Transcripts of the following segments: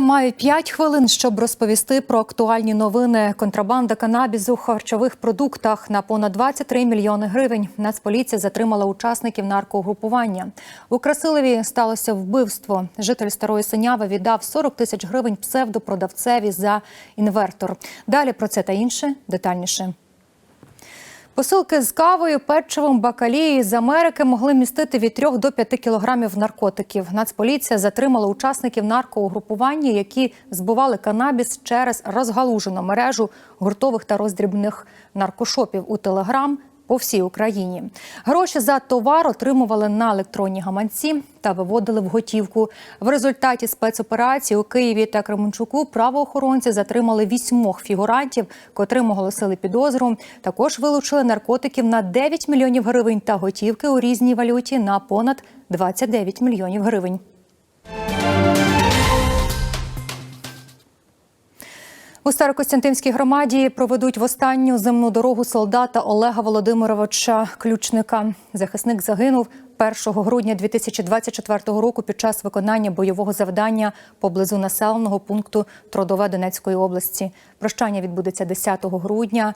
Маю 5 хвилин, щоб розповісти про актуальні новини. Контрабанда канабізу в харчових продуктах на понад 23 мільйони гривень. Нацполіція затримала учасників наркогрупування. У Красилові сталося вбивство. Житель старої синяви віддав 40 тисяч гривень псевдопродавцеві за інвертор. Далі про це та інше детальніше. Посилки з кавою, печивом, бакалією з Америки могли містити від 3 до 5 кілограмів наркотиків. Нацполіція затримала учасників наркоугрупування, які збували канабіс через розгалужену мережу гуртових та роздрібних наркошопів у Телеграм по всій Україні. Гроші за товар отримували на електронні гаманці та виводили в готівку. В результаті спецоперації у Києві та Кременчуку правоохоронці затримали вісьмох фігурантів, котрим оголосили підозру. Також вилучили наркотиків на 9 мільйонів гривень та готівки у різній валюті на понад 29 мільйонів гривень. У Старокостянтинській громаді проведуть в останню земну дорогу солдата Олега Володимировича Ключника. Захисник загинув 1 грудня 2024 року під час виконання бойового завдання поблизу населеного пункту Трудове Донецької області. Прощання відбудеться 10 грудня.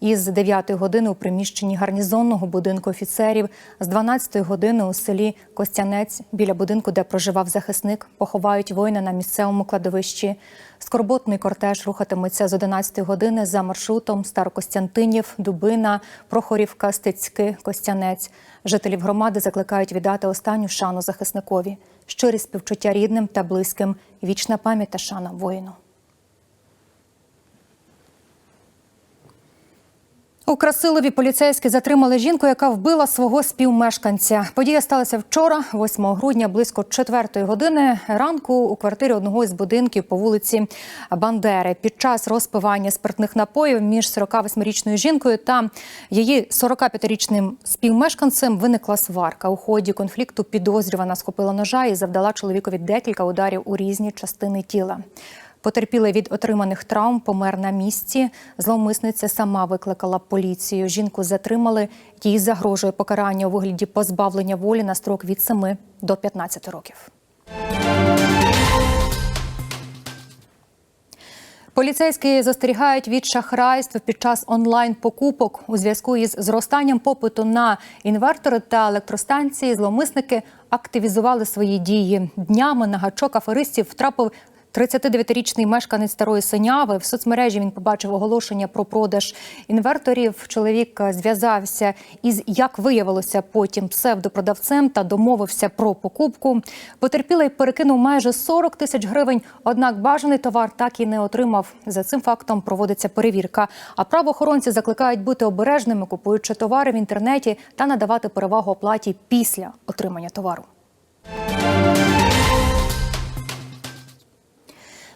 Із 9 години у приміщенні гарнізонного будинку офіцерів, з 12 години у селі Костянець біля будинку, де проживав захисник, поховають воїна на місцевому кладовищі. Скорботний кортеж рухатиметься з 11 години за маршрутом Старокостянтинів, Дубина, Прохорівка, Стецьки, Костянець. Жителів громади закликають віддати останню шану захисникові, щирі співчуття рідним та близьким, вічна пам'ять та шана воїну. У Красилові поліцейські затримали жінку, яка вбила свого співмешканця. Подія сталася вчора, 8 грудня, близько 4 години ранку у квартирі одного із будинків по вулиці Бандери. Під час розпивання спиртних напоїв між 48-річною жінкою та її 45-річним співмешканцем виникла сварка. У ході конфлікту підозрювана схопила ножа і завдала чоловікові декілька ударів у різні частини тіла. Потерпілий від отриманих травм помер на місці. Зловмисниця сама викликала поліцію. Жінку затримали. Їй загрожує покарання у вигляді позбавлення волі на строк від 7 до 15 років. Поліцейські застерігають від шахрайств під час онлайн-покупок у зв'язку із зростанням попиту на інвертори та електростанції. Зловмисники активізували свої дії. Днями на гачок аферистів втрапив 39-річний мешканець старої синяви в соцмережі він побачив оголошення про продаж інверторів. Чоловік зв'язався із, як виявилося, потім псевдопродавцем та домовився про покупку. Потерпілий перекинув майже 40 тисяч гривень. Однак бажаний товар так і не отримав. За цим фактом проводиться перевірка. А правоохоронці закликають бути обережними, купуючи товари в інтернеті та надавати перевагу оплаті після отримання товару.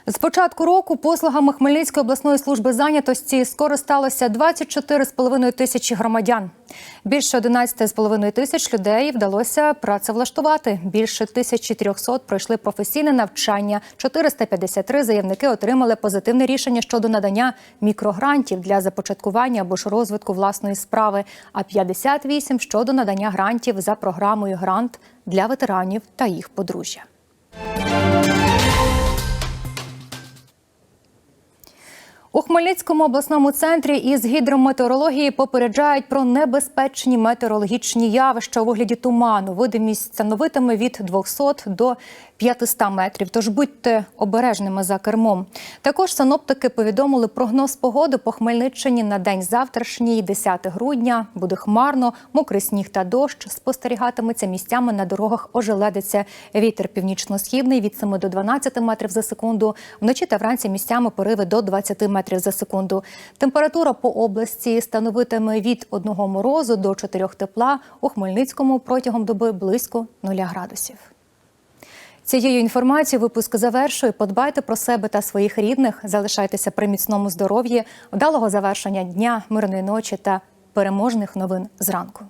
З початку року послугами Хмельницької обласної служби зайнятості скористалося 24,5 тисячі громадян. Більше 11,5 тисяч людей вдалося працевлаштувати. Більше 1300 пройшли професійне навчання. 453 заявники отримали позитивне рішення щодо надання мікрогрантів для започаткування або ж розвитку власної справи. А 58 – щодо надання грантів за програмою Грант для ветеранів та їх подружжя. Хмельницькому обласному центрі із гідрометеорології попереджають про небезпечні метеорологічні явища у вигляді туману. Видимість становитиме від 200 до 500 метрів. Тож будьте обережними за кермом. Також синоптики повідомили прогноз погоди по Хмельниччині на день завтрашній, 10 грудня. Буде хмарно, мокрий сніг та дощ спостерігатиметься місцями на дорогах. Ожеледиться вітер північно-східний від 7 до 12 метрів за секунду. Вночі та вранці місцями пориви до 20 метрів за секунду. Температура по області становитиме від 1 морозу до 4 тепла. У Хмельницькому протягом доби близько 0 градусів. Цією інформацією випуск завершує. Подбайте про себе та своїх рідних. Залишайтеся при міцному здоров'ї, вдалого завершення дня, мирної ночі та переможних новин зранку.